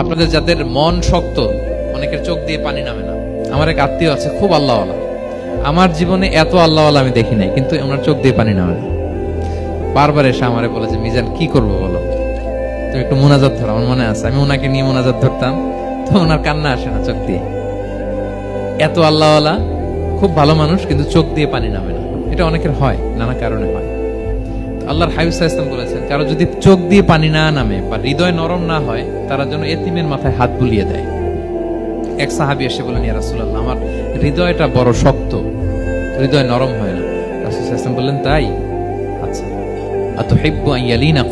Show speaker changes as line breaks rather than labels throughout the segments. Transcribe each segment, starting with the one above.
আপনাদের যাদের মন শক্ত, অনেকের চোখ দিয়ে পানি নামে না। আমার এক আত্মীয় আছে, খুব আল্লাহওয়ালা। আমার জীবনে এত আল্লাহওয়ালা আমি দেখি নাই, কিন্তু ওনার চোখ দিয়ে পানি নামে না। বারবার এসে আমারে বলেছে মিজান, কি করব বলো? তুমি একটু মোনাজাত ধরো, আমার মনে আছে, আমি ওনাকে নিয়ে মোনাজাত ধরতাম, তো ওনার কান্না আসে না চোখ দিয়ে। এত আল্লাহওয়ালা, খুব ভালো মানুষ, কিন্তু চোখ দিয়ে পানি নামে না। এটা অনেকের হয়, নানা কারণে হয়। আল্লাহর হাবিব ইসলাম বলেছেন, কারও যদি চোখ দিয়ে পানি না নামে বা হৃদয় নরম না হয়, তারা যেন এতিমের মাথায় হাত বুলিয়ে দেয়। এক সাহাবি এসে বলেন ইয়া রাসূলুল্লাহ, আমার হৃদয়টা বড় শক্ত, হৃদয় নরম হয় না। রাসূল বললেন, তাই? আচ্ছা।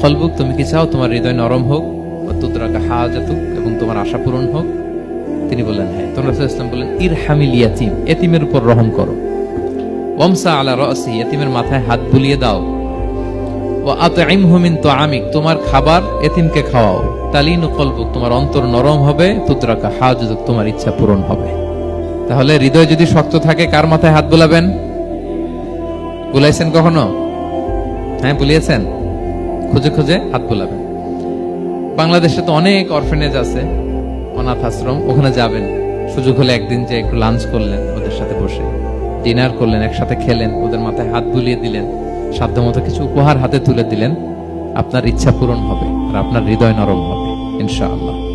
কলবুক, তুমি কি চাও তোমার হৃদয় নরম হোক বা তুদরাকা হাজাতুক, এবং তোমার আশা পূরণ হোক? তিনি বললেন হ্যাঁ। তখন রাসূল ইসলাম বললেন, ইরহামিল ইয়াতিম, এতিমের উপর রহম করো। ওমসা আলা রাসি, এতিমের মাথায় হাত বুলিয়ে দাও। তুআমিক, তোমার খাবার এতিমকে খাওয়াও। তালিনু কলবুক, তোমার অন্তর নরম হবে, তুদরাকা হাজাতুক তোমার ইচ্ছা পূরণ হবে। তাহলে হৃদয় যদি শক্ত থাকে, কার মাথায় হাত বুলাবেন? বুলাইছেন কখনো? হ্যাঁ বুলিয়েছেন। খুঁজে খুঁজে হাত বুলাবেন। বাংলাদেশে তো অনেক অরফেনেজ আছে, অনাথ আশ্রম, ওখানে যাবেন। সুযোগ হলে একদিন যে একটু লাঞ্চ করলেন ওদের সাথে বসে। ডিনার করলেন, একসাথে খেলেন, ওদের মাথায় হাত বুলিয়ে দিলেন। সাধ্যমতো কিছু উপহার হাতে তুলে দিলেন। আপনার ইচ্ছা পূরণ হবে আর আপনার হৃদয় নরম হবে, ইনশাআল্লাহ।